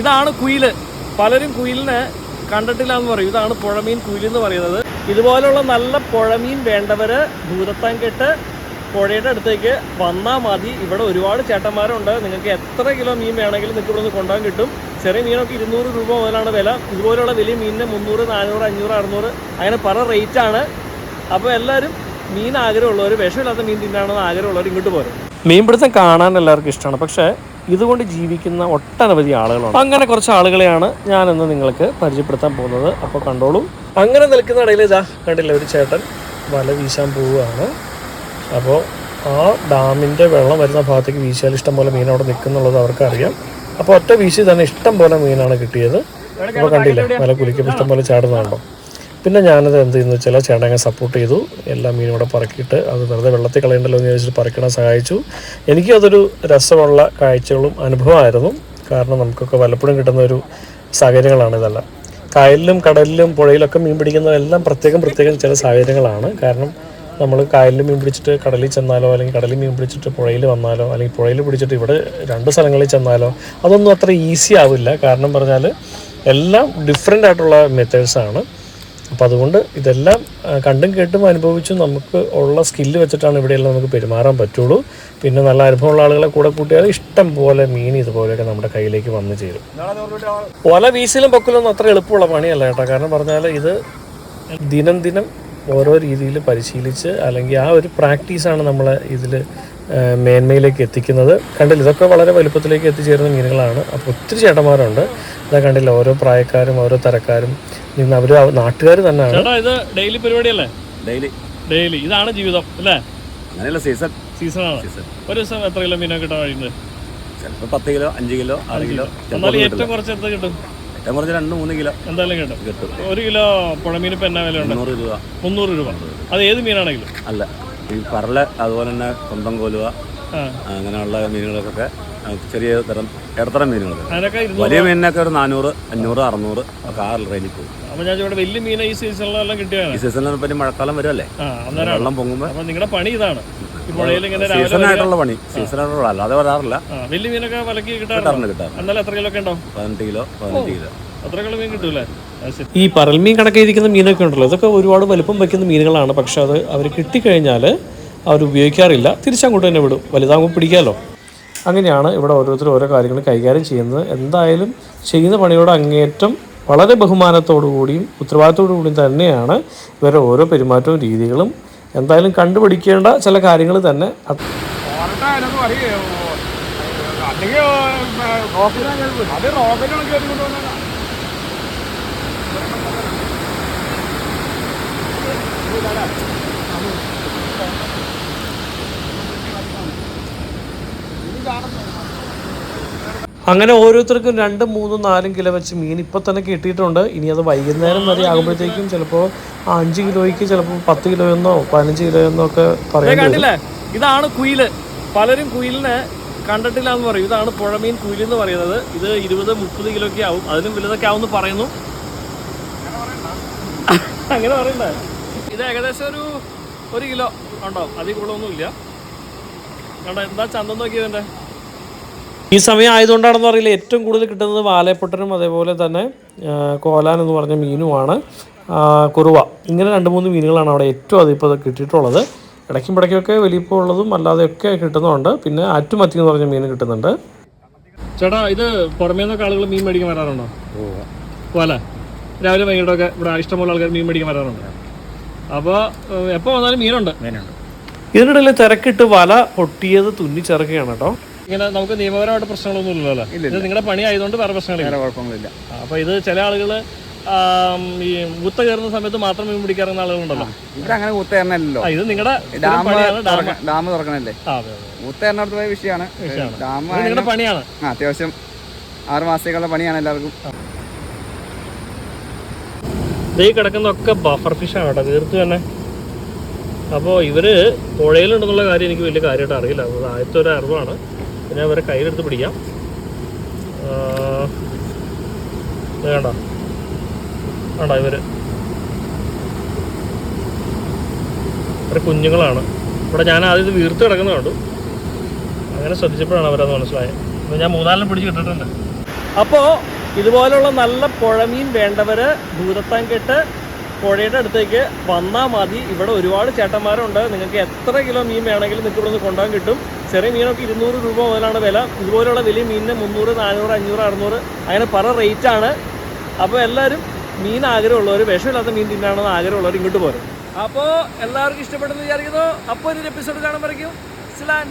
ഇതാണ് കുയിൽ. പലരും കുയിലിനെ കണ്ടിട്ടില്ല എന്ന് പറയും. ഇതാണ് പുഴമീൻ കുയിൽ എന്ന് പറയുന്നത്. ഇതുപോലുള്ള നല്ല പുഴമീൻ വേണ്ടവര് ഭൂതത്താൻ കെട്ട് പുഴയുടെ അടുത്തേക്ക് വന്നാൽ മതി. ഇവിടെ ഒരുപാട് ചേട്ടന്മാരുണ്ട്. നിങ്ങൾക്ക് എത്ര കിലോ മീൻ വേണമെങ്കിലും നിങ്ങൾക്ക് ഇവിടെ നിന്ന് കൊണ്ടുപോകാൻ കിട്ടും. ചെറിയ മീനൊക്കെ ഇരുന്നൂറ് രൂപ മുതലാണ് വില. ഇതുപോലെയുള്ള വലിയ മീനിന് മുന്നൂറ് നാനൂറ് അഞ്ഞൂറ് അറുന്നൂറ് അങ്ങനെ പല റേറ്റാണ് അപ്പോൾ എല്ലാവരും മീൻ ആഗ്രഹമുള്ളവർ വിഷമില്ലാത്ത മീൻ തിന്നാണെന്ന് ആഗ്രഹമുള്ളവർ ഇങ്ങോട്ട് പോരും. മീൻപിടുത്തം കാണാൻ എല്ലാവർക്കും ഇഷ്ടമാണ്. പക്ഷേ ഇതുകൊണ്ട് ജീവിക്കുന്ന ഒട്ടനവധി ആളുകളുണ്ട്. അങ്ങനെ കുറച്ച് ആളുകളെയാണ് ഞാനിന്ന് നിങ്ങൾക്ക് പരിചയപ്പെടുത്താൻ പോകുന്നത്. അപ്പോൾ കണ്ടോളൂ. അങ്ങനെ നിൽക്കുന്ന ഇടയിൽ ഇതാ കണ്ടില്ല ഒരു ചേട്ടൻ വല വീശാൻ പോവുകയാണ്. അപ്പോൾ ആ ഡാമിന്റെ വെള്ളം വരുന്ന ഭാഗത്തേക്ക് വീശിയാൽ ഇഷ്ടം പോലെ മീൻ അവിടെ നിൽക്കുന്നുള്ളത് അവർക്കറിയാം. അപ്പോൾ ഒറ്റ വീശി തന്നെ ഇഷ്ടം പോലെ മീനാണ് കിട്ടിയത്. അപ്പോൾ കണ്ടില്ല വല കുലിക്കുമ്പോൾ ഇഷ്ടം പോലെ ചാടുന്നുണ്ടോ പിന്നെ ഞാനത് എന്ത് ചെയ്യുന്നു വെച്ചാൽ ചേട്ടനെ സപ്പോർട്ട് ചെയ്തു. എല്ലാ മീനും കൂടെ പറക്കിയിട്ട് അത് വെറുതെ വെള്ളത്തിൽ കളയണ്ടല്ലോ എന്ന് ചോദിച്ചിട്ട് പറിക്കണം സഹായിച്ചു. എനിക്കും അതൊരു രസമുള്ള കാഴ്ചകളും അനുഭവമായിരുന്നു. കാരണം നമുക്കൊക്കെ വല്ലപ്പോഴും കിട്ടുന്ന ഒരു സാഹചര്യങ്ങളാണ് ഇതെല്ലാം. കായലിലും കടലിലും പുഴയിലൊക്കെ മീൻ പിടിക്കുന്നതെല്ലാം പ്രത്യേകം പ്രത്യേകം ചില സാഹചര്യങ്ങളാണ്. കാരണം നമ്മൾ കായലിൽ മീൻ പിടിച്ചിട്ട് കടലിൽ ചെന്നാലോ അല്ലെങ്കിൽ കടലിൽ മീൻ പിടിച്ചിട്ട് പുഴയിൽ വന്നാലോ അല്ലെങ്കിൽ പുഴയിൽ പിടിച്ചിട്ട് ഇവിടെ രണ്ട് സ്ഥലങ്ങളിൽ ചെന്നാലോ അതൊന്നും അത്ര ഈസി ആവില്ല. കാരണം പറഞ്ഞാൽ എല്ലാം ഡിഫറെന്റ് ആയിട്ടുള്ള മെത്തേഡ്സാണ് അപ്പോൾ അതുകൊണ്ട് ഇതെല്ലാം കണ്ടും കേട്ടും അനുഭവിച്ചും നമുക്ക് ഉള്ള സ്കില്ല് വെച്ചിട്ടാണ് ഇവിടെയെല്ലാം നമുക്ക് പെരുമാറാൻ പറ്റുള്ളൂ. പിന്നെ നല്ല അനുഭവമുള്ള ആളുകളെ കൂടെ കൂട്ടിയാൽ ഇഷ്ടം പോലെ മീൻ ഇതുപോലെയൊക്കെ നമ്മുടെ കയ്യിലേക്ക് വന്നു ചേരും. ഒല വീശലും പൊക്കലൊന്നും അത്ര എളുപ്പമുള്ള പണിയല്ല കേട്ടോ. കാരണം പറഞ്ഞാൽ ഇത് ദിനം ദിനം ഓരോ രീതിയിൽ പരിശീലിച്ച് അല്ലെങ്കിൽ ആ ഒരു പ്രാക്ടീസാണ് നമ്മളെ ഇതിൽ മേന്മയിലേക്ക് എത്തിക്കുന്നത് കണ്ടില്ല. ഇതൊക്കെ വളരെ വലുപ്പത്തിലേക്ക് എത്തിച്ചേരുന്ന മീനുകളാണ്. അപ്പോൾ ഒത്തിരി ചേട്ടന്മാരുണ്ട്. ഇതാ കണ്ടില്ല ഓരോ പ്രായക്കാരും ഓരോ തരക്കാരും നിന്ന് അവർ നാട്ടുകാർ തന്നെയാണ്. ചേട്ടാ ഇത് ഡെയിലി പരിപാടിയല്ലേ? ഡെയിലി. ഡെയിലി. ഇതാണ് ജീവിതം അല്ലേ? അങ്ങനെയല്ല സീസൺ. സീസൺ ആണ്. ഒരു ദിവസം എത്ര കിലോ മീനൊക്കെ കിട്ടാൻ കഴിയുന്നത്? ചിലപ്പോൾ പത്ത് കിലോ അഞ്ച് കിലോ ആറ് കിലോ എന്നാലും ഏറ്റവും കുറച്ച് എത്ര കിട്ടും? ഏറ്റവും കുറച്ച് രണ്ട് മൂന്ന് കിലോ. എന്തായാലും കിട്ടും. കിട്ടും. ഒരു കിലോ പുഴമീൻ ഇപ്പം എന്നാ വിലയുണ്ട്? മുന്നൂറ് രൂപ. മുന്നൂറ് രൂപ. അത് ഏത് മീനാണെങ്കിലും? അല്ല. ഈ പറല അതുപോലെ തന്നെ സ്വന്തം കോലുക അങ്ങനെയുള്ള മീനുകൾക്കൊക്കെ ചെറിയ തരം ഇടത്തരം മീനുകളൊക്കെ വലിയ മീനിനൊക്കെ ഒരു നാനൂറ് അഞ്ഞൂറ് അറുന്നൂറ് ഒക്കെ ആ റേഞ്ചിൽ പോകും. അപ്പം ഞാൻ ഇവിടെ വലിയ മീൻ ഈ സീസണിലെല്ലാം കിട്ടിയാണ് ഈ സീസണിൽ പറ്റി മഴക്കാലം വരുമല്ലേ വെള്ളം പൊങ്ങുമ്പോൾ നിങ്ങളുടെ പണി ഇതാണ്. സീസണായിട്ടുള്ള പണി സീസണായിട്ടുള്ള അല്ലാതെ വരാറില്ല. വലിയ മീനൊക്കെ വിലക്ക് കിട്ടാറുണ്ട് കിട്ടാറുണ്ട്? എത്ര കിലോ ഒക്കെ ഉണ്ടാവും പതിനെട്ട് കിലോ പതിനഞ്ച് കിലോ. ഈ പരൽമീൻ കണക്കിരിക്കുന്ന മീനൊക്കെ ഉണ്ടല്ലോ ഇതൊക്കെ ഒരുപാട് വലുപ്പം വയ്ക്കുന്ന മീനുകളാണ്. പക്ഷെ അത് അവർ കിട്ടിക്കഴിഞ്ഞാൽ അവർ ഉപയോഗിക്കാറില്ല. തിരിച്ചങ്ങോട്ട് തന്നെ വിടും. വലുതാകുമ്പോൾ പിടിക്കാമല്ലോ അങ്ങനെയാണ് ഇവിടെ ഓരോരുത്തരും ഓരോ കാര്യങ്ങൾ കൈകാര്യം ചെയ്യുന്നത്. എന്തായാലും ചെയ്യുന്ന പണിയോട് അങ്ങേറ്റം വളരെ ബഹുമാനത്തോടു കൂടിയും ഉത്തരവാദിത്തോടു കൂടിയും തന്നെയാണ് ഇവരുടെ ഓരോ പെരുമാറ്റവും രീതികളും. എന്തായാലും കണ്ടുപിടിക്കേണ്ട ചില കാര്യങ്ങൾ തന്നെ അത് അങ്ങനെ ഓരോരുത്തർക്കും രണ്ടും മൂന്നും നാലും കിലോ വെച്ച് മീൻ ഇപ്പോൾ തന്നെ കിട്ടിയിട്ടുണ്ട്. ഇനി അത് വൈകുന്നേരം വരെ ആകുമ്പോഴത്തേക്കും ചിലപ്പോൾ അഞ്ച് കിലോയ്ക്ക് ചിലപ്പോൾ പത്ത് കിലോ എന്നോ പതിനഞ്ച് കിലോ എന്നോ ഒക്കെ കണ്ടില്ലേ? ഇതാണ് കുയിൽ. പലരും കുയിലിനെ കണ്ടിട്ടില്ല എന്ന് പറയും. ഇതാണ് പുഴമീൻ കുയിൽ എന്ന് പറയുന്നത്. ഇത് ഇരുപത് മുപ്പത് കിലോ ഒക്കെ ആവും. അതിലും വലുതൊക്കെ ആവും എന്ന് പറയുന്നു. അങ്ങനെ പറയണ്ടേ. ഇത് ഏകദേശം ഒരു ഒരു കിലോ ഉണ്ടാവും അതിൽ കൂടുതലൊന്നുമില്ല കണ്ടോ എന്താ ചന്തം നോക്കിയതിന്റെ ഈ സമയം ആയതുകൊണ്ടാണെന്ന് അറിയില്ല. ഏറ്റവും കൂടുതൽ കിട്ടുന്നത് വാലയപ്പൊട്ടനും അതേപോലെ തന്നെ കോലാൻ എന്ന് പറഞ്ഞ മീനുമാണ്. കുറുവ. ഇങ്ങനെ രണ്ട് മൂന്ന് മീനുകളാണ് അവിടെ ഏറ്റവും അധികം ഇപ്പോൾ കിട്ടിയിട്ടുള്ളത്. ഇടയ്ക്കും ഇടയ്ക്കൊക്കെ അല്ലാതെ അല്ലാതെയൊക്കെ കിട്ടുന്നുണ്ട്. പിന്നെ ആറ്റുമത്തി എന്ന് പറഞ്ഞ മീൻ കിട്ടുന്നുണ്ട്. ചേട്ടാ ഇത് പുറമേ നിന്നൊക്കെ ആളുകൾ മീൻ മേടിക്കാൻ വരാറുണ്ടോ? പോലെ രാവിലെ വൈകിട്ടൊക്കെ ഇവിടെ ഇഷ്ടമുള്ള ആൾക്കാർ മീൻ മേടിക്കാൻ വരാറുണ്ട്. അപ്പോൾ എപ്പോൾ വന്നാലും മീനുണ്ട്. ഇതിനിടയിൽ തിരക്കിട്ട് വല പൊട്ടിയത് തുന്നിച്ചിറക്കുകയാണ് കേട്ടോ. ഇങ്ങനെ നമുക്ക് നിയമപരമായിട്ട് പ്രശ്നങ്ങളൊന്നും ഇല്ലല്ലോ ഇത് നിങ്ങളുടെ പണി ആയതുകൊണ്ട് വേറെ പ്രശ്നങ്ങളില്ല. കുഴപ്പമൊന്നുമില്ല. അപ്പൊ ഇത് ചില ആളുകൾ ഈ ഊത്ത കയറുന്ന സമയത്ത് മാത്രം മീൻ പിടിക്കാറുന്ന ആളുകളുണ്ടല്ലോ. ഇവിടെ അങ്ങനെ ഊത്ത കയറണല്ലോ ഇത് നിങ്ങളുടെ ഡാം ഡാം തുറക്കണല്ലേ? അതെ. ഊത്തേറിനടുത്ത് പോയ വിഷയമാണ്. ഡാം നിങ്ങളുടെ പണിയാണ്. അത്യാവശ്യം ആറ് മാസത്തേക്കുള്ള പണിയാണ് എല്ലാവർക്കും. ഈ കിടക്കുന്നതൊക്കെ ബഫർ ഫിഷാണ് കേട്ടോ തീർത്ത് തന്നെ. അപ്പോൾ ഇവർ പുഴയിലുണ്ടെന്നുള്ള കാര്യം എനിക്ക് വലിയ കാര്യമായിട്ട് അറിയില്ല. അത് ആദ്യത്തെ ഒരു അറിവാണ്. പിന്നെ അവരെ കയ്യിലെടുത്ത് പിടിക്കാം. വേണ്ട വേണ്ട ഇവർ ഇവരെ? കുഞ്ഞുങ്ങളാണ്. ഇവിടെ ഞാൻ ആദ്യം ഇത് വീർത്ത് കിടക്കുന്ന കണ്ടു. അങ്ങനെ ശ്രദ്ധിച്ചപ്പോഴാണ് അവരത് മനസ്സിലായത്. അപ്പോൾ ഞാൻ മൂന്നാലിനും പിടിച്ച് കിട്ടിയിട്ടുണ്ട്. അപ്പോൾ ഇതുപോലുള്ള നല്ല പുഴമീൻ വേണ്ടവർ ഭൂതത്താൻ കെട്ട് പുഴയുടെ അടുത്തേക്ക് വന്നാൽ മതി. ഇവിടെ ഒരുപാട് ചേട്ടന്മാരുണ്ട്. നിങ്ങൾക്ക് എത്ര കിലോ മീൻ വേണമെങ്കിലും നിങ്ങൾക്ക് ഇവിടെ നിന്ന് കൊണ്ടുപോകാൻ കിട്ടും. ചെറിയ മീനൊക്കെ ഇരുന്നൂറ് രൂപ മുതലാണ് വില. ഇതുപോലുള്ള വലിയ മീനിന് മുന്നൂറ് നാനൂറ് അഞ്ഞൂറ് അറുന്നൂറ് അങ്ങനെ പല റേറ്റാണ് അപ്പോൾ എല്ലാവരും മീൻ ആഗ്രഹമുള്ളവർ വിഷമില്ലാത്ത മീൻ തിന്നാണെന്ന് ആഗ്രഹമുള്ളവർ ഇങ്ങോട്ട് പോരും. അപ്പോൾ എല്ലാവർക്കും ഇഷ്ടപ്പെട്ടെന്ന് വിചാരിക്കുന്നു. അപ്പോൾ ഒരു എപ്പിസോഡ് കാണാൻ സിലാൻ